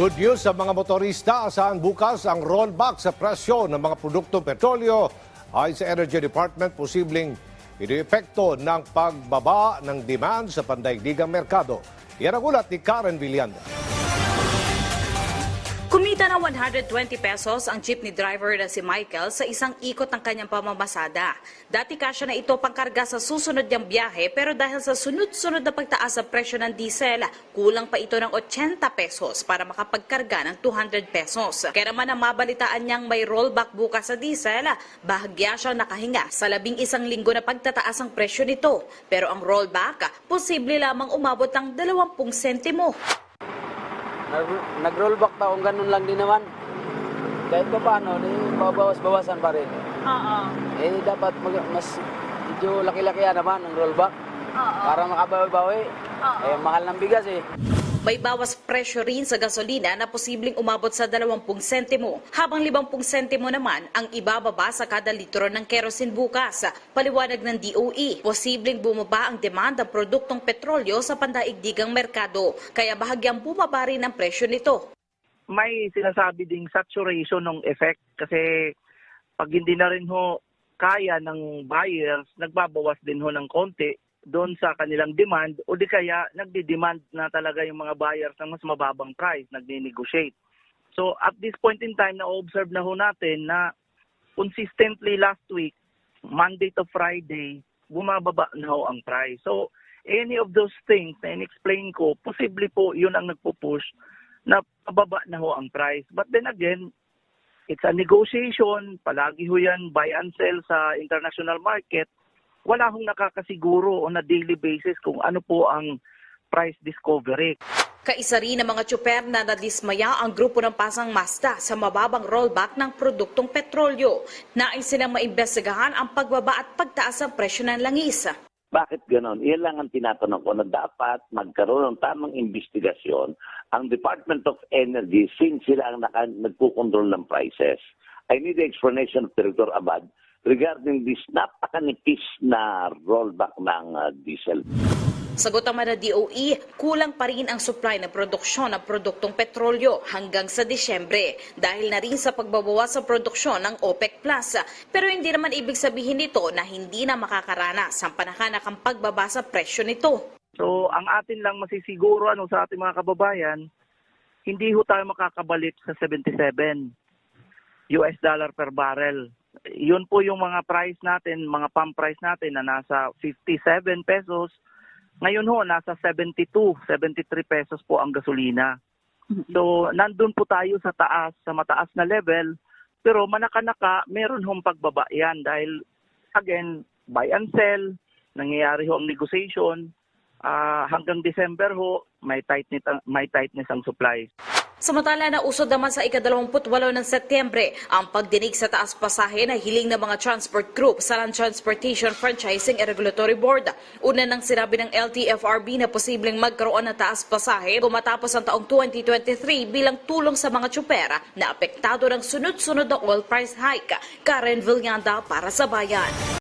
Good news sa mga motorista. Asahan bukas ang rollback sa presyo ng mga produktong petrolyo. Ay sa Energy Department, posibleng epekto ng pagbaba ng demand sa pandaigdigang merkado. Yan ang ulat ni Karen Villanda. Kumita ng 120 pesos ang jeepney driver na si Michael sa isang ikot ng kanyang pamamasada. Dati kasya na ito pangkarga sa susunod niyang biyahe pero dahil sa sunod-sunod na pagtaas sa presyo ng diesel, kulang pa ito ng 80 pesos para makapagkarga ng 200 pesos. Kaya naman ang mabalitaan niyang may rollback bukas sa diesel, bahagya siyang nakahinga sa labing isang linggo na pagtataas ang presyo nito. Pero ang rollback, posible lamang umabot ng 20 sentimo. Nag- Nag-rollback taong ganun lang din naman. Kahit pa paano, di babawas-bawasan pa rin. Oo. Eh, dapat mag- mas medyo laki-laki naman ang rollback. Para makabawi-bawi. Eh, mahal ng bigas eh. May bawas presyo rin sa gasolina na posibleng umabot sa 20 sentimo, habang 50 sentimo naman ang ibababa sa kada litro ng kerosene bukas. Paliwanag ng DOE, posibleng bumaba ang demand ng produktong petrolyo sa pandaigdigang merkado, kaya bahagyang bumaba rin ang presyo nito. may sinasabi ding saturation ng effect kasi pag hindi na rin ho kaya ng buyers, nagbabawas din ho ng konti doon sa kanilang demand o di kaya nagdi-demand na talaga yung mga buyers ng mas mababang price, nagni-negotiate. So at this point in time, na-observe na ho natin na consistently last week, Monday to Friday, bumababa na ho ang price. So any of those things na in-explain ko, posible po yun ang nagpo-push na pababa na ho ang price. But then again, it's a negotiation, palagi ho yan buy and sell sa international market. Wala hong nakakasiguro on a daily basis kung ano po ang price discovery. Kaisa rin ng mga tsuper na nadismaya ang grupo ng Pasang Mazda sa mababang rollback ng produktong petrolyo. Nais silang maimbestigahan ang pagbaba at pagtaas ng presyo ng langis. Bakit ganon? Iyan lang ang tinatanong ko na dapat magkaroon ng tamang investigasyon ang Department of Energy since sila ang nagkukontrol ng prices. I need the explanation of Director Abad regarding this napakanipis na rollback ng uh, diesel. Sagot naman ng DOE, kulang pa rin ang supply ng produksyon ng produktong petrolyo hanggang sa Disyembre dahil na rin sa pagbabawas sa produksyon ng OPEC+. Plus. Pero hindi naman ibig sabihin nito na hindi na makakaranas ang panakanakang pagbaba sa presyo nito. So ang atin lang masisiguro ano sa ating mga kababayan, hindi ho tayo makakabalik sa 77 US dollar per barrel. Yun po yung mga price natin, mga pump price natin na nasa 57 pesos. Ngayon ho, nasa 72, 73 pesos po ang gasolina. So, nandun po tayo sa taas, sa mataas na level. Pero manaka-naka, meron hong pagbaba yan dahil, again, buy and sell, nangyayari ho ang negotiation. Ah, hanggang December ho, may tightness, may tightness ang supply. Samantala na usod naman sa ika-28 ng Setyembre ang pagdinig sa taas pasahe na hiling ng mga transport group sa Land Transportation Franchising and Regulatory Board. Una nang sinabi ng LTFRB na posibleng magkaroon ng taas pasahe gumatapos ang taong 2023 bilang tulong sa mga tsupera na apektado ng sunod-sunod na oil price hike. Karen Villanda para sa Bayan.